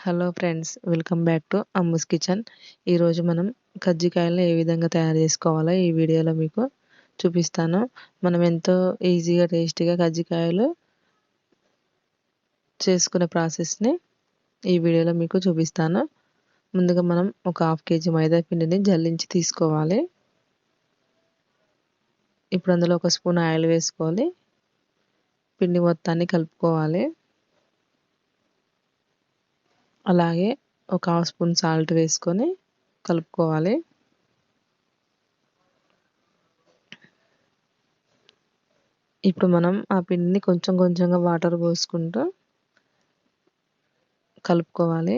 Hello friends welcome back to Ammu's kitchen ఈరోజు మనం కజ్జికాయలను ఏ విధంగా తయారు చేసుకోవాలో ఈ వీడియోలో మీకు చూపిస్తాను. మనం ఎంతో ఈజీగా టేస్టీగా కజ్జికాయలు చేసుకునే ప్రాసెస్ని ఈ వీడియోలో మీకు చూపిస్తాను. ముందుగా మనం ఒక హాఫ్ కేజీ మైదా పిండిని జల్లించి తీసుకోవాలి. ఇప్పుడు అందులో ఒక స్పూన్ ఆయిల్ వేసుకోవాలి. పిండి మొత్తాన్ని కలుపుకోవాలి. అలాగే ఒక హాఫ్ స్పూన్ సాల్ట్ వేసుకొని కలుపుకోవాలి. ఇప్పుడు మనం ఆ పిండిని కొంచెం కొంచెంగా వాటర్ పోసుకుంటూ కలుపుకోవాలి.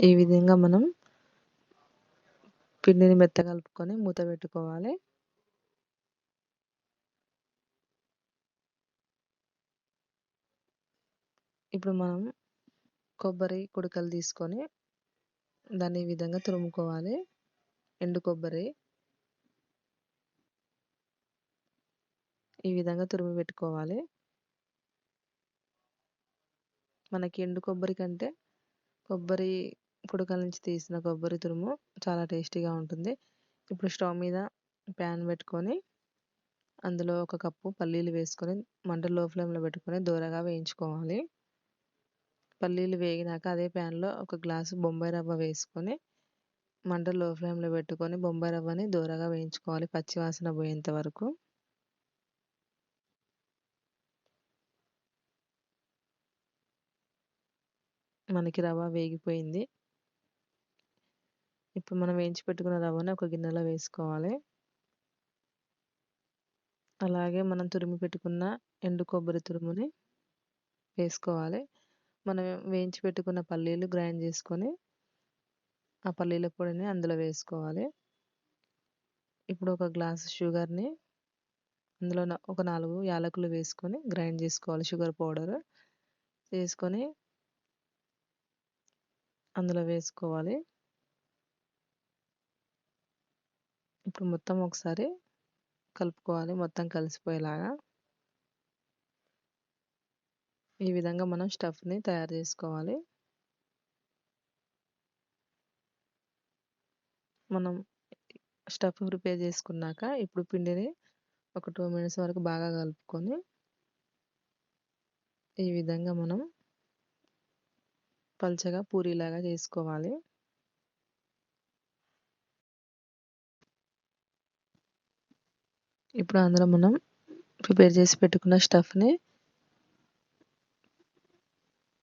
ఈ విధంగా మనం పిండిని మెత్త కలుపుకొని మూత పెట్టుకోవాలి. ఇప్పుడు మనం కొబ్బరి కుడకలు తీసుకొని దాన్ని ఈ విధంగా తురుముకోవాలి. ఎండు కొబ్బరి ఈ విధంగా తురిమి పెట్టుకోవాలి. మనకి ఎండు కొబ్బరి కంటే కొబ్బరి కుడకల నుంచి తీసిన కొబ్బరి తురుము చాలా టేస్టీగా ఉంటుంది. ఇప్పుడు స్టవ్ మీద ప్యాన్ పెట్టుకొని అందులో ఒక కప్పు పల్లీలు వేసుకొని మంట లో ఫ్లేమ్లో పెట్టుకొని దూరగా వేయించుకోవాలి. పల్లీలు వేగినాక అదే ప్యాన్లో ఒక గ్లాసు బొంబాయి రవ్వ వేసుకొని మంట లో ఫ్లేమ్లో పెట్టుకొని బొంబాయి రవ్వని దూరగా వేయించుకోవాలి పచ్చివాసన పోయేంత వరకు. మనకి రవ్వ వేగిపోయింది. ఇప్పుడు మనం వేయించి పెట్టుకున్న రవ్వని ఒక గిన్నెలో వేసుకోవాలి. అలాగే మనం తురిమి పెట్టుకున్న ఎండు కొబ్బరి తురుముని వేసుకోవాలి. మనం వేయించి పెట్టుకున్న పల్లీలు గ్రైండ్ చేసుకొని ఆ పల్లీల పొడిని అందులో వేసుకోవాలి. ఇప్పుడు ఒక గ్లాస్ షుగర్ని అందులో ఒక నాలుగు యాలకులు వేసుకొని గ్రైండ్ చేసుకోవాలి షుగర్ పౌడర్ వేసుకొని అందులో వేసుకోవాలి. ఇప్పుడు మొత్తం ఒకసారి కలుపుకోవాలి మొత్తం కలిసిపోయేలాగా. ఈ విధంగా మనం స్టఫ్ని తయారు చేసుకోవాలి. మనం స్టఫ్ ప్రిపేర్ చేసుకున్నాక ఇప్పుడు పిండిని ఒక టూ మినిట్స్ వరకు బాగా కలుపుకొని ఈ విధంగా మనం పల్చగా పూరీలాగా చేసుకోవాలి. ఇప్పుడు అందులో మనం ప్రిపేర్ చేసి పెట్టుకున్న స్టఫ్ని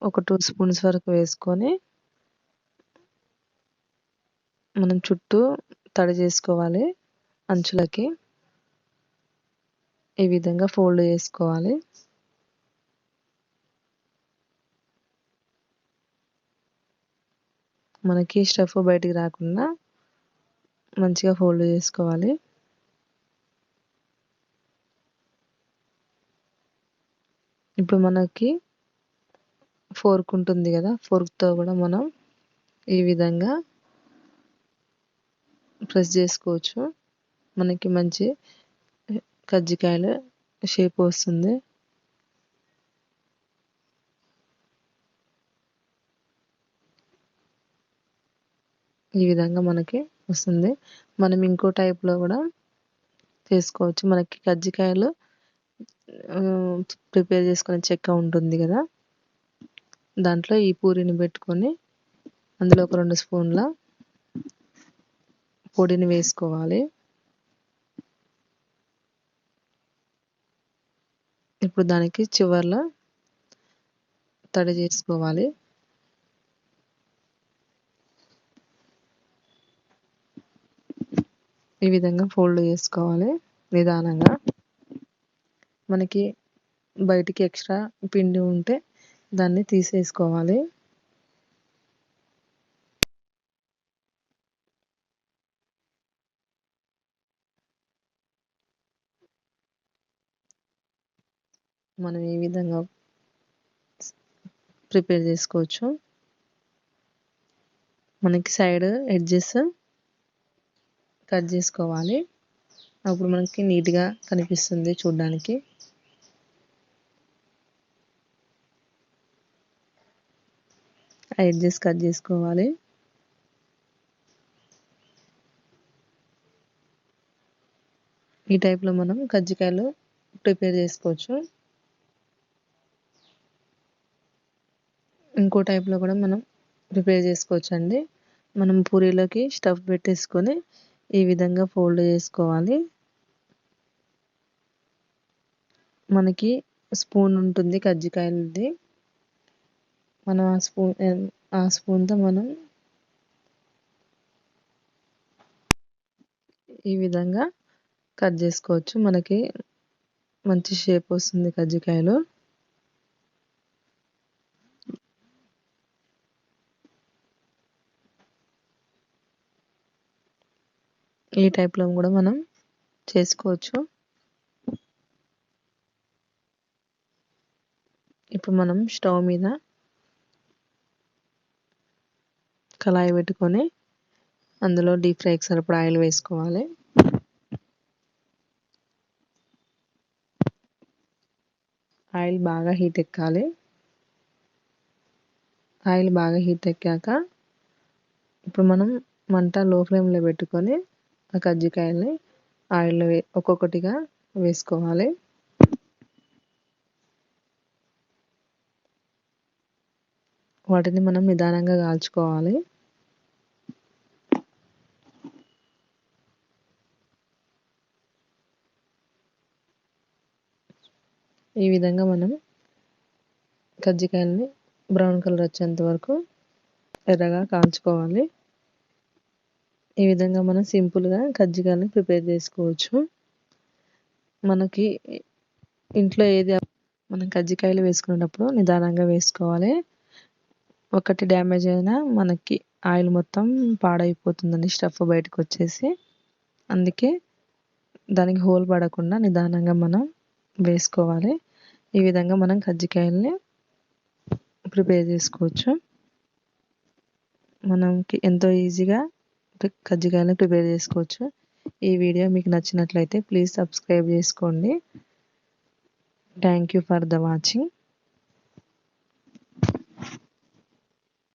ఒక టూ స్పూన్స్ వరకు వేసుకొని మనం చుట్టూ తడి చేసుకోవాలి అంచులకి. ఈ విధంగా ఫోల్డ్ చేసుకోవాలి. మనకి స్టఫ్ బయటికి రాకుండా మంచిగా ఫోల్డ్ చేసుకోవాలి. ఇప్పుడు మనకి ఫోర్క్ ఉంటుంది కదా ఫోర్క్తో కూడా మనం ఈ విధంగా ప్రెస్ చేసుకోవచ్చు. మనకి మంచి కజ్జికాయలు షేప్ వస్తుంది. ఈ విధంగా మనకి వస్తుంది. మనం ఇంకో టైప్లో కూడా చేసుకోవచ్చు. మనకి కజ్జికాయలు ప్రిపేర్ చేసుకునే చెక్క ఉంటుంది కదా దాంట్లో ఈ పూరిని పెట్టుకొని అందులో ఒక రెండు స్పూన్ల పొడిని వేసుకోవాలి. ఇప్పుడు దానికి చివర్లో తడి చేసుకోవాలి. ఈ విధంగా ఫోల్డ్ చేసుకోవాలి నిదానంగా. మనకి బయటికి ఎక్స్ట్రా పిండి ఉంటే దాన్ని తీసేసుకోవాలి. మనం ఈ విధంగా ప్రిపేర్ చేసుకోవచ్చు? మనకి సైడ్ ఎడ్జెస్ కట్ చేసుకోవాలి. అప్పుడు మనకి నీట్గా కనిపిస్తుంది చూడడానికి. ఎడ్జెస్ కట్ చేసుకోవాలి. ఈ టైప్లో మనం కజ్జికాయలు ప్రిపేర్ చేసుకోవచ్చు. ఇంకో టైప్లో కూడా మనం ప్రిపేర్ చేసుకోవచ్చు అండి మనం పూరీలోకి స్టఫ్ పెట్టేసుకొని ఈ విధంగా ఫోల్డ్ చేసుకోవాలి. మనకి స్పూన్ ఉంటుంది కజ్జికాయలది. మనం ఆ స్పూన్ ఆ స్పూన్తో మనం ఈ విధంగా కట్ చేసుకోవచ్చు. మనకి మంచి షేప్ వస్తుంది కజ్జికాయలు. ఈ టైప్లో కూడా మనం చేసుకోవచ్చు. ఇప్పుడు మనం స్టవ్ మీద కళాయి పెట్టుకొని అందులో డీప్ ఫ్రైకి సరిపడా ఆయిల్ వేసుకోవాలి. ఆయిల్ బాగా హీట్ ఎక్కాలి. ఆయిల్ బాగా హీట్ ఎక్కాక ఇప్పుడు మనం మంట లో ఫ్లేమ్లో పెట్టుకొని ఆ కజ్జికాయల్ని ఆయిల్లో ఒక్కొక్కటిగా వేసుకోవాలి. వాటిని మనం నిదానంగా కాల్చుకోవాలి. ఈ విధంగా మనం కజ్జికాయలని బ్రౌన్ కలర్ వచ్చేంత వరకు ఎర్రగా కాల్చుకోవాలి. ఈ విధంగా మనం సింపుల్గా కజ్జికాయలని ప్రిపేర్ చేసుకోవచ్చు. మనకి ఇంట్లో ఏది మనం కజ్జికాయలు వేసుకునేటప్పుడు నిదానంగా వేసుకోవాలి. ఒకటి డ్యామేజ్ అయినా మనకి ఆయిల్ మొత్తం పాడైపోతుందండి స్టఫ్ బయటకు వచ్చేసి. అందుకే దానికి హోల్ పడకుండా నిదానంగా మనం వేసుకోవాలి. ఈ విధంగా మనం కజ్జికాయల్ని ప్రిపేర్ చేసుకోవచ్చు. మనకి ఎంతో ఈజీగా కజ్జికాయలను ప్రిపేర్ చేసుకోవచ్చు. ఈ వీడియో మీకు నచ్చినట్లయితే ప్లీజ్ సబ్స్క్రైబ్ చేసుకోండి. Thank you for the watching